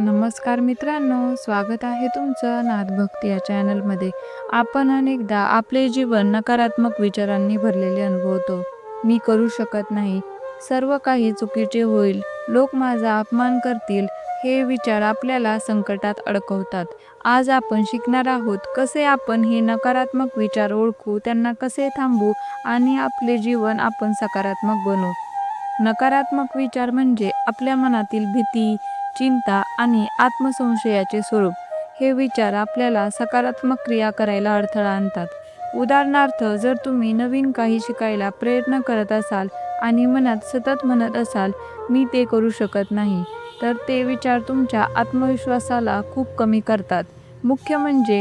नमस्कार मित्रांनो स्वागत आहे तुमचं नादभक्ती या चॅनलमध्ये. आपण अनेकदा आपले जीवन नकारात्मक विचारांनी भरलेले अनुभवतो. मी करू शकत नाही. सर्व काही चुकीचे होईल. लोक माझा अपमान करतील. हे विचार आपल्याला संकटात अडकवतात. आज आपण शिकणार आहोत कसे आपण हे नकारात्मक विचार ओळखू त्यांना कसे थांबू आणि आपले जीवन आपण सकारात्मक बनवू. नकारात्मक विचार म्हणजे आपल्या मनातील भीती चिंता आणि आत्मसंशयाचे स्वरूप हे विचार आपल्याला सकारात्मक क्रिया करायला अडथळा आणतात. उदाहरणार्थ जर तुम्ही नवीन काही शिकायला प्रयत्न करत असाल आणि मनात सतत म्हणत असाल मी ते करू शकत नाही तर ते विचार तुमच्या आत्मविश्वासाला खूप कमी करतात. मुख्य म्हणजे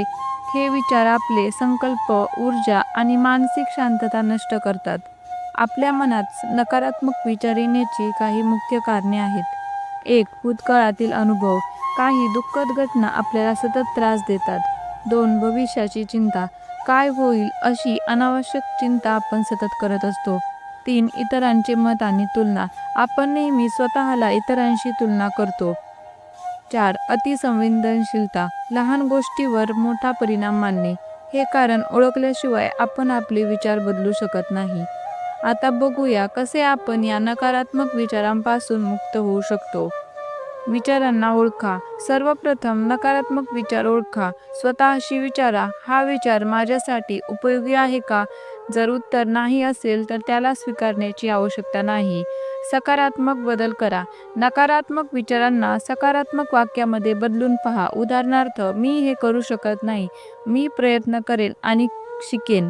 हे विचार आपले संकल्प ऊर्जा आणि मानसिक शांतता नष्ट करतात. आपल्या मनात नकारात्मक विचार येण्याची काही मुख्य कारणे आहेत. एक भूतकाळातील अनुभव. काही दुःखद घटना आपल्याला सतत त्रास देतात. दोन भविष्याची चिंता. काय होईल अशी अनावश्यक चिंता आपण सतत करत असतो. तीन इतरांचे मत आणि तुलना. आपण नेहमी स्वतःला इतरांशी तुलना करतो. चार अतिसंवेदनशीलता. लहान गोष्टीवर मोठा परिणाम मानणे. हे कारण ओळखल्याशिवाय आपण आपले विचार बदलू शकत नाही. आता बघूया कसे आपण या नकारात्मक विचारांपासून मुक्त होऊ शकतो. विचारांना ओळखा. सर्वप्रथम नकारात्मक विचार ओळखा. स्वतःशी विचारा. हा विचार माझ्यासाठी उपयोगी आहे का? जर उत्तर नाही असेल तर त्याला स्वीकारण्याची आवश्यकता नाही. सकारात्मक बदल करा. नकारात्मक विचारांना सकारात्मक वाक्यामध्ये बदलून पहा. उदाहरणार्थ मी हे करू शकत नाही. मी प्रयत्न करेल आणि शिकेन.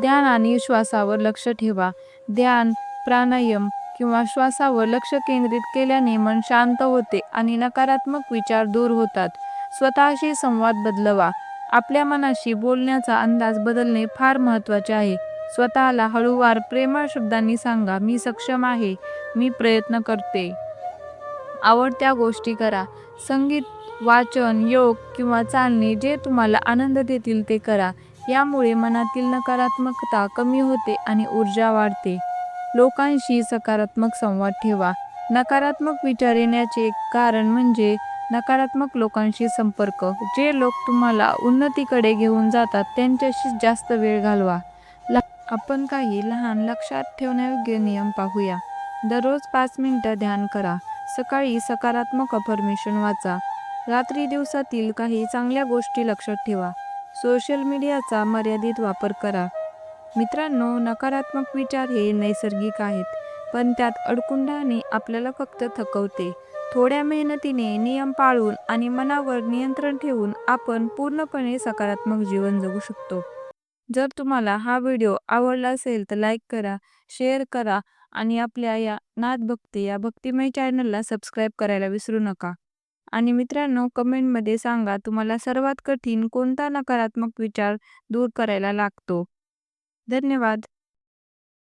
ध्यान आणि श्वासावर लक्ष ठेवा. ध्यान प्राणायाम किंवा श्वासावर लक्ष केंद्रित केल्याने मन शांत होते आणि नकारात्मक विचार दूर होतात. स्वतःशी संवाद बदलवा. आपल्या मनाशी बोलण्याचा अंदाज बदलणे फार महत्त्वाचे आहे. स्वतःला हळूवार प्रेमळ शब्दांनी सांगा मी सक्षम आहे. मी प्रयत्न करते. आवडत्या गोष्टी करा. संगीत वाचन योग किंवा चालणे जे तुम्हाला आनंद देतील ते करा. यामुळे मनातील नकारात्मकता कमी होते आणि ऊर्जा वाढते. लोकांशी सकारात्मक संवाद ठेवा. नकारात्मक विचार येण्याचे कारण म्हणजे नकारात्मक लोकांशी संपर्क. जे लोक तुम्हाला उन्नतीकडे घेऊन जातात त्यांच्याशी जास्त वेळ घालवा. ला आपण काही लहान लक्षात ठेवण्यायोग्य नियम पाहूया. दररोज पाच मिनटं ध्यान करा. सकाळी सकारात्मक अफर्मेशन वाचा. रात्री दिवसातील काही चांगल्या गोष्टी लक्षात ठेवा. सोशल मीडियाचा मर्यादित वापर करा. मित्रांनो नकारात्मक विचार हे नैसर्गिक आहेत पण त्यात अडकून राहणे आपल्याला फक्त थकवते. थोड्या मेहनतीने नियम पाळून आणि मनावर नियंत्रण ठेवून आपण पूर्णपणे सकारात्मक जीवन जगू शकतो. जर तुम्हाला हा व्हिडिओ आवडला असेल तर लाईक करा शेअर करा आणि आपल्या या नादभक्ती या भक्तिमय चॅनलला सबस्क्राईब करायला विसरू नका. आणि मित्रांनो कमेंटमध्ये सांगा तुम्हाला सर्वात कठीण कोणता नकारात्मक विचार दूर करायला लागतो. धन्यवाद.